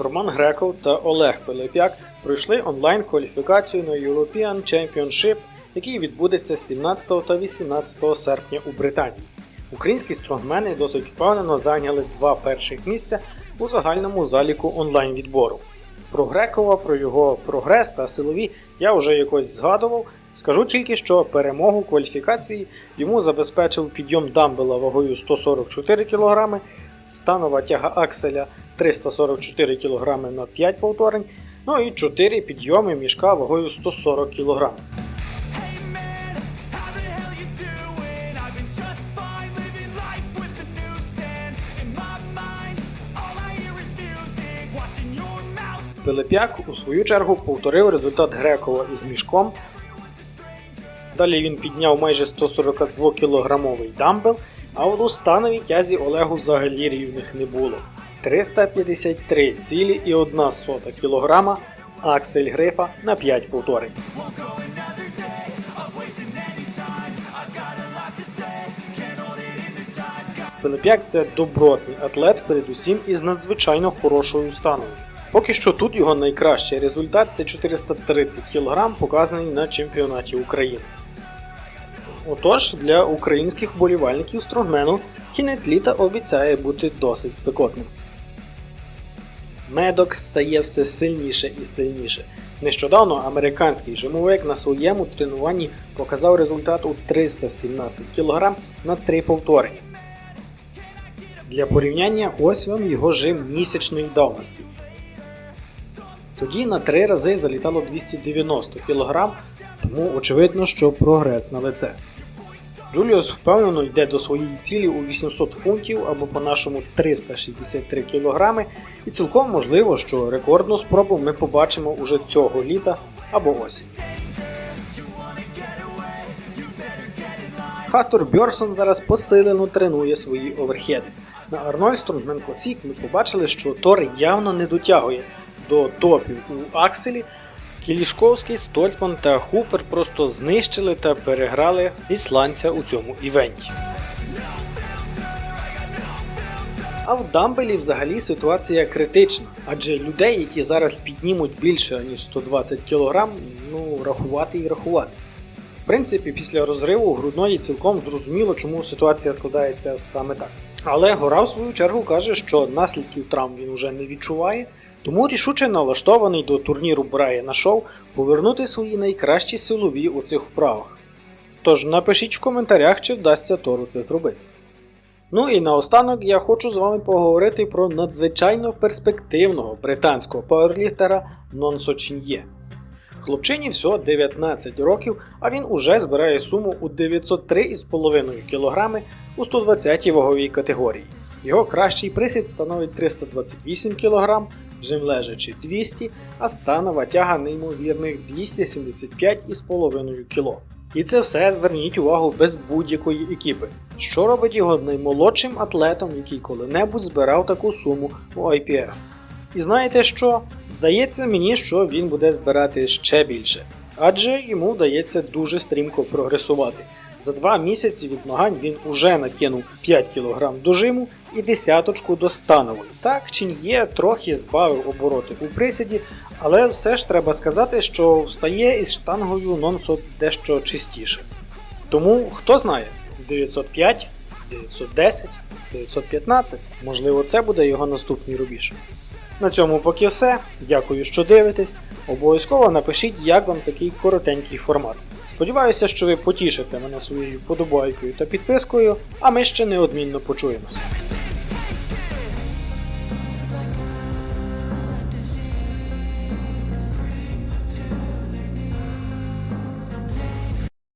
Роман Греков та Олег Пилип'як пройшли онлайн-кваліфікацію на European Championship, який відбудеться 17 та 18 серпня у Британії. Українські стронгмени досить впевнено зайняли два перших місця у загальному заліку онлайн-відбору. Про Грекова, про його прогрес та силові я вже якось згадував. Скажу тільки, що перемогу кваліфікації йому забезпечив підйом дамбела вагою 144 кг, станова тяга акселя 344 кг на 5 повторень, ну і 4 підйоми мішка вагою 140 кг. Пилип'як у свою чергу повторив результат Грекова із мішком. Далі він підняв майже 142 кілограмовий дамбел, а от у становій тязі Олегу взагалі рівних не було. 353 цілі і 1 сота кілограма, аксель грифа на 5 повторень. Пилип'як це добротний атлет, передусім із надзвичайно хорошою становою. Поки що тут його найкращий результат це 430 кг, показаний на чемпіонаті України. Отож, для українських вболівальників стронгмену кінець літа обіцяє бути досить спекотним. Медок стає все сильніше і сильніше. Нещодавно американський жимовик на своєму тренуванні показав результат у 317 кг на 3 повторення. Для порівняння ось вам його жим місячної давності. Тоді на 3 рази залітало 290 кг, тому очевидно, що прогрес на лице. Джуліус впевнено йде до своєї цілі у 800 фунтів або по-нашому 363 кг, і цілком можливо, що рекордну спробу ми побачимо уже цього літа або осінь. Хатур Бьорсон зараз посилено тренує свої оверхеди. На Арнольд Strongman Classic ми побачили, що Тор явно не дотягує до топів у Акселі. Кілішковський, Стольтман та Хупер просто знищили та переграли ісландця у цьому івенті. А в Дамбелі взагалі ситуація критична, адже людей, які зараз піднімуть більше ніж 120 кг, ну рахувати і рахувати. В принципі, після розриву грудної цілком зрозуміло, чому ситуація складається саме так. Але гора в свою чергу каже, що наслідків травм він уже не відчуває, тому рішуче налаштований до турніру Брайана Шоу повернути свої найкращі силові у цих вправах. Тож напишіть в коментарях, чи вдасться Тору це зробити. Ну і наостанок я хочу з вами поговорити про надзвичайно перспективного британського пауерліфтера Нонсо Чін'є. Хлопчині всього 19 років, а він уже збирає суму у 903,5 кг у 120 ваговій категорії. Його кращий присід становить 328 кг, жим лежачи 200, а станова тяга неймовірних 275,5 кг. І це все зверніть увагу без будь-якої екіпи, що робить його наймолодшим атлетом, який коли-небудь збирав таку суму у IPF. І знаєте що? Здається мені, що він буде збирати ще більше, адже йому вдається дуже стрімко прогресувати. За два місяці від змагань він уже накинув 5 кг до жиму і десяточку до станової. Так, Чін'є трохи збавив обороти у присіді, але все ж треба сказати, що встає із штангою нонсо дещо чистіше. Тому хто знає, 905, 910, 915, можливо, це буде його наступний рубіж. На цьому поки все. Дякую, що дивитесь. Обов'язково напишіть, як вам такий коротенький формат. Сподіваюся, що ви потішите мене своєю подобайкою та підпискою, а ми ще неодмінно почуємося.